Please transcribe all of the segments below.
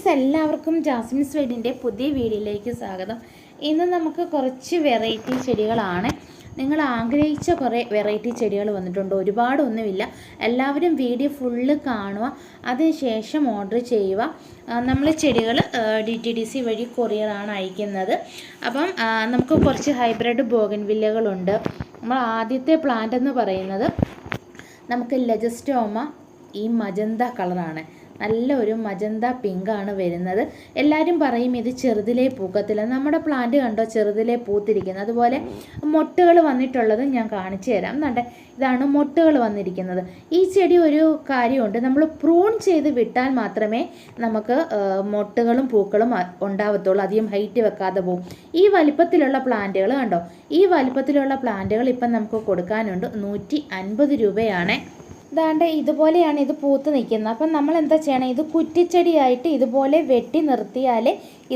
Friends എല്ലാവർക്കും Jasmine സ്വീഡിന്റെ പുതിയ വീഡിയോയിലേക്ക് സ്വാഗതം. ഇന്ന് നമുക്ക് കുറച്ച് വെറൈറ്റി ചെടികളാണ്. നിങ്ങൾ ആഗ്രഹിച്ച കുറേ വെറൈറ്റി ചെടികൾ വന്നിട്ടുണ്ട്. ഒരുപാടൊന്നുമില്ല എല്ലാവരും വീഡിയോ ഫുള്ള് കാണുക. അതിനുശേഷം ഓർഡർ ചെയ്യുക. നമ്മൾ ചെടികൾ ഡി ടി ഡി സി വഴി കൊറിയറാണ് അയക്കുന്നത്. അപ്പം നമുക്ക് കുറച്ച് ഹൈബ്രിഡ് ബോഗൻ വില്ലകളുണ്ട് നമ്മൾ ആദ്യത്തെ പ്ലാന്റ് എന്ന് പറയുന്നത് നമുക്ക് ലജസ്റ്റോമ ഈ മജന്ത കളറാണ് നല്ല ഒരു മജന്ത പിങ്കാണ് വരുന്നത്. എല്ലാവരും പറയും ഇത് ചെറുതിലെ പൂക്കത്തില്ല. നമ്മുടെ പ്ലാന്റ് കണ്ടോ ചെറുതിലെ പൂത്തിരിക്കുന്നത്? അതുപോലെ മൊട്ടുകൾ വന്നിട്ടുള്ളത് ഞാൻ കാണിച്ചു തരാം. എന്നുണ്ട് ഇതാണ് മൊട്ടുകൾ വന്നിരിക്കുന്നത്. ഈ ചെടി ഒരു കാര്യമുണ്ട്. നമ്മൾ പ്രൂൺ ചെയ്ത് വിട്ടാൽ മാത്രമേ നമുക്ക് മൊട്ടുകളും പൂക്കളും ഉണ്ടാവത്തുള്ളൂ. അധികം ഹൈറ്റ് വെക്കാതെ പോകും ഈ വലിപ്പത്തിലുള്ള പ്ലാന്റുകൾ കണ്ടോ? ഈ വലിപ്പത്തിലുള്ള പ്ലാന്റുകൾ ഇപ്പം നമുക്ക് കൊടുക്കാനുണ്ട് നൂറ്റി അൻപത് രൂപയാണ്. ദാണ്ട് ഇതുപോലെയാണ് ഇത് പൂത്ത് നിൽക്കുന്നത്. അപ്പം നമ്മൾ എന്താ ചെയ്യണം? ഇത് കുറ്റിച്ചെടിയായിട്ട് ഇതുപോലെ വെട്ടി നിർത്തിയാൽ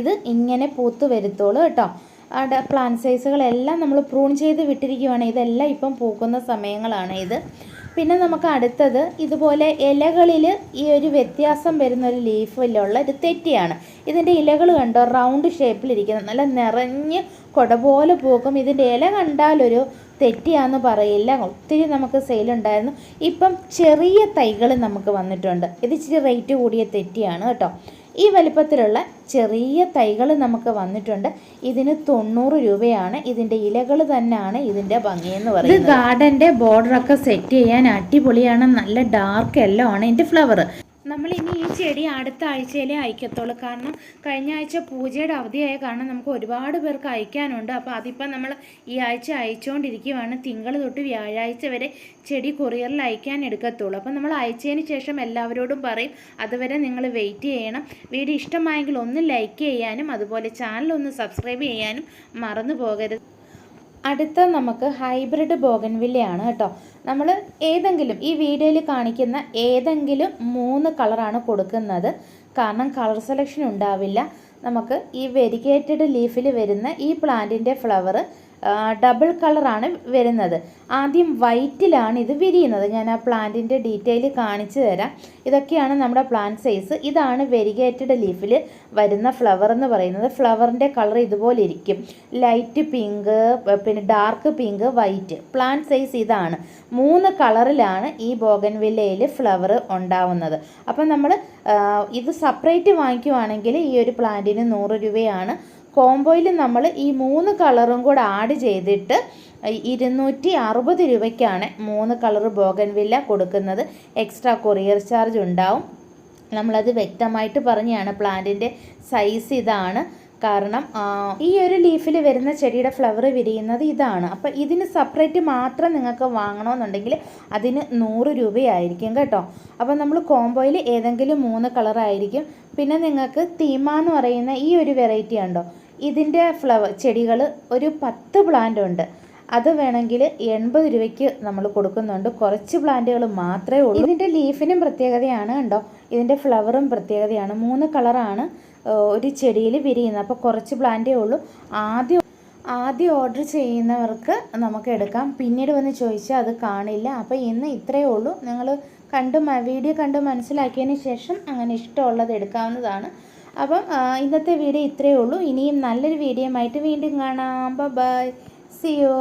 ഇത് ഇങ്ങനെ പൂത്ത് വരുത്തുള്ളൂ കേട്ടോ. അവിടെ പ്ലാന്റ് സൈസുകളെല്ലാം നമ്മൾ പ്രൂൺ ചെയ്ത് വിട്ടിരിക്കുവാണ്. ഇതെല്ലാം ഇപ്പം പൂക്കുന്ന സമയങ്ങളാണ് ഇത്. പിന്നെ നമുക്ക് അടുത്തത് ഇതുപോലെ ഇലകളിൽ ഈ ഒരു വ്യത്യാസം വരുന്ന ഒരു ലീഫിലുള്ള ഒരു തെറ്റിയാണ്. ഇതിന്റെ ഇലകൾ കണ്ടോ? റൗണ്ട് ഷേപ്പിലിരിക്കുന്നത് നല്ല നിറഞ്ഞ് കൊട പോലെ പൂക്കും. ഇതിന്റെ ഇല കണ്ടാലൊരു തെറ്റിയാന്ന് പറയില്ല. ഒത്തിരി നമുക്ക് സെയിലുണ്ടായിരുന്നു ഇപ്പം ചെറിയ തൈകൾ നമുക്ക് വന്നിട്ടുണ്ട്. ഇത് ഇച്ചിരി റേറ്റ് കൂടിയ തെറ്റിയാണ് കേട്ടോ. ഈ വലിപ്പത്തിലുള്ള ചെറിയ തൈകൾ നമുക്ക് വന്നിട്ടുണ്ട്. ഇതിന് തൊണ്ണൂറ് രൂപയാണ്. ഇതിന്റെ ഇലകൾ തന്നെയാണ് ഇതിന്റെ ഭംഗിയെന്ന് പറയുന്നത്. ഇത് ഗാർഡന്റെ ബോർഡറൊക്കെ സെറ്റ് ചെയ്യാൻ അടിപൊളിയാണ്. നല്ല ഡാർക്ക് എല്ലോ ആണ്. ഇതിന്റെ ഫ്ലവർ നമ്മൾ ഇനി ഈ ചെടി അടുത്ത ആഴ്ചയിലേ അയക്കത്തുള്ളൂ. കാരണം കഴിഞ്ഞ ആഴ്ച പൂജയുടെ അവധിയായ കാരണം നമുക്ക് ഒരുപാട് പേർക്ക് അയക്കാനുണ്ട്. അപ്പോൾ അതിപ്പം നമ്മൾ ഈ ആഴ്ച അയച്ചുകൊണ്ടിരിക്കുകയാണ് തിങ്കൾ തൊട്ട് വ്യാഴാഴ്ച വരെ ചെടി കൊറിയറിൽ അയക്കാൻ എടുക്കത്തുള്ളൂ. അപ്പം നമ്മൾ അയച്ചതിന് ശേഷം എല്ലാവരോടും പറയും. അതുവരെ നിങ്ങൾ വെയിറ്റ് ചെയ്യണം. വീഡിയോ ഇഷ്ടമായെങ്കിൽ ഒന്ന് ലൈക്ക് ചെയ്യാനും അതുപോലെ ചാനൽ ഒന്ന് സബ്സ്ക്രൈബ് ചെയ്യാനും മറന്നു പോകരുത്. അടുത്ത നമുക്ക് ഹൈബ്രിഡ് ബോഗൻവില്ലയാണ് കേട്ടോ. നമ്മൾ ഏതെങ്കിലും ഈ വീഡിയോയിൽ കാണിക്കുന്ന ഏതെങ്കിലും മൂന്ന് കളറാണ് കൊടുക്കുന്നത്. കാരണം കളർ സെലക്ഷൻ ഉണ്ടാവില്ല. നമുക്ക് ഈ വെരിഗേറ്റഡ് ലീഫിൽ വരുന്ന ഈ പ്ലാന്റിന്റെ ഫ്ലവർ ഡബിൾ കളറാണ് വരുന്നത്. ആദ്യം വൈറ്റിലാണ് ഇത് വിരിയുന്നത്. ഞാൻ ആ പ്ലാന്റിന്റെ ഡീറ്റെയിൽ കാണിച്ചു തരാം. ഇതൊക്കെയാണ് നമ്മുടെ പ്ലാന്റ് സൈസ് ഇതാണ് വെരിഗേറ്റഡ് ലീഫിൽ വരുന്ന ഫ്ലവർ എന്ന് പറയുന്നത്. ഫ്ലവറിന്റെ കളർ ഇതുപോലെ ഇരിക്കും. ലൈറ്റ് പിങ്ക് പിന്നെ dark pink white plant size ഇതാണ്. മൂന്ന് കളറിലാണ് ഈ ബോഗൻവില്ലയിൽ ഫ്ലവർ ഉണ്ടാവുന്നത്. അപ്പം നമ്മൾ ഇത് സെപ്പറേറ്റ് വാങ്ങിക്കുവാണെങ്കിൽ ഈ ഒരു പ്ലാന്റിന് നൂറ് രൂപയാണ് കോംബോയിൽ നമ്മൾ ഈ മൂന്ന് കളറും കൂടെ ആഡ് ചെയ്തിട്ട് ഇരുന്നൂറ്റി അറുപത് രൂപയ്ക്കാണ് മൂന്ന് കളർ ബോഗൻവില്ല കൊടുക്കുന്നത്. എക്സ്ട്രാ കൊറിയർ ചാർജ് ഉണ്ടാവും. നമ്മളത് വ്യക്തമായിട്ട് പറഞ്ഞാണ് പ്ലാന്റിന്റെ സൈസ് ഇതാണ്. കാരണം ഈ ഒരു ലീഫിൽ വരുന്ന ചെടിയുടെ ഫ്ലവർ വിരിയുന്നത് ഇതാണ്. അപ്പോൾ ഇതിന് സെപ്പറേറ്റ് മാത്രം നിങ്ങൾക്ക് വാങ്ങണമെന്നുണ്ടെങ്കിൽ അതിന് നൂറ് രൂപയായിരിക്കും കേട്ടോ. അപ്പോൾ നമ്മൾ കോംബോയിൽ ഏതെങ്കിലും മൂന്ന് കളറായിരിക്കും. പിന്നെ നിങ്ങൾക്ക് തീമ എന്ന് പറയുന്ന ഈ ഒരു വെറൈറ്റി ഉണ്ടോ? ഇതിന്റെ ഫ്ലവർ ചെടികൾ ഒരു പത്ത് പ്ലാന്റ് ഉണ്ട്. അത് വേണമെങ്കിൽ എൺപത് രൂപയ്ക്ക് നമ്മൾ കൊടുക്കുന്നുണ്ട്. കുറച്ച് പ്ലാന്റുകൾ മാത്രമേ ഉള്ളൂ. ഇതിന്റെ ലീഫിനും പ്രത്യേകതയാണ് കണ്ടോ? ഇതിന്റെ ഫ്ലവറും പ്രത്യേകതയാണ്. മൂന്ന് കളറാണ് ഒരു ചെടിയിൽ വിരിയുന്നത്. അപ്പോൾ കുറച്ച് പ്ലാന്റേ ഉള്ളൂ. ആദ്യം ആദ്യം ഓർഡർ ചെയ്യുന്നവർക്ക് നമുക്ക് എടുക്കാം. പിന്നീട് വന്ന് ചോദിച്ചാൽ അത് കാണില്ല. അപ്പോൾ ഇന്ന് ഇത്രയേ ഉള്ളൂ. നിങ്ങൾ കണ്ട് വീഡിയോ കണ്ട് മനസ്സിലാക്കിയതിന് ശേഷം അങ്ങനെ ഇഷ്ടമുള്ളത് എടുക്കാവുന്നതാണ്. അപ്പം ഇന്നത്തെ വീഡിയോ ഇത്രയേ ഉള്ളൂ. ഇനിയും നല്ലൊരു വീഡിയോ ആയിട്ട് വീണ്ടും കാണാം. By C U